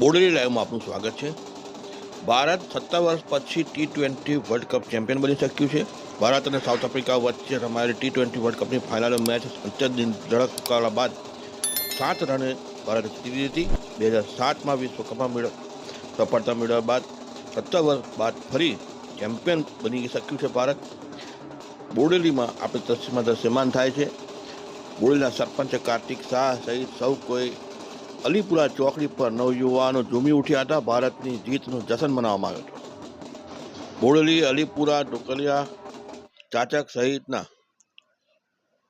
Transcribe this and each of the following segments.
બોડેલી લાઈવમાં આપનું સ્વાગત છે. ભારત સત્તર વર્ષ પછી T twenty world cup champion બની શક્યું છે. ભારત અને સાઉથ આફ્રિકા વચ્ચે રમાયેલી ટી ટ્વેન્ટી વર્લ્ડ કપની ફાઇનલ મેચ અત્યંત ધડક બાદ સાત રને ભારતે જીતી હતી. બે હજાર સાતમાં વિશ્વકપમાં મેળવ, સફળતા મેળવ્યા બાદ સત્તર વર્ષ બાદ ફરી ચેમ્પિયન બની શક્યું છે ભારત. બોડેલીમાં આપણે તસવીરમાં દ્રશ્યમાન થાય છે. બોડેલીના સરપંચ કાર્તિક શાહ સહિત સૌ કોઈ અલીપુરા ચોકડી પર નવયુવાનો ઝૂમી ઉઠ્યા હતા. ભારતની જીતનું જશન મનાવવામાં આવ્યો હતું. બોડલી, અલીપુરા, ટોકલિયા, ચાચક સહિતના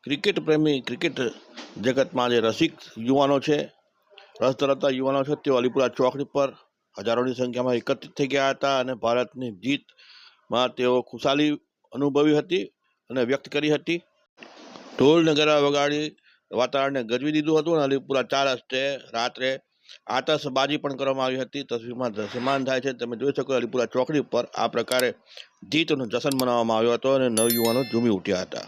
ક્રિકેટ પ્રેમી ક્રિકેટ જગતમાં જે રસિક યુવાનો છે. રસ ધરાવતા યુવાનો છે. તેઓ અલીપુરા ચોકડી પર હજારોની સંખ્યામાં એકત્રિત થઈ ગયા હતા અને ભારતની જીતમાં તેઓ ખુશાલી અનુભવી હતી અને વ્યક્ત કરી હતી. ઢોલ, નગરા વગાડી વાતાવરણને ગજવી દીધું હતું અને અલીપુરા ચાર રસ્તે રાત્રે આતશબાજી પણ કરવામાં આવી હતી. તસવીરમાં દ્રશ્યમાન થાય છે. તમે જોઈ શકો અલીપુરા ચોકડી પર આ પ્રકારે જીતનો જશન મનાવવામાં આવ્યો હતો અને નવયુવાનો ઝૂમી ઉઠ્યા હતા.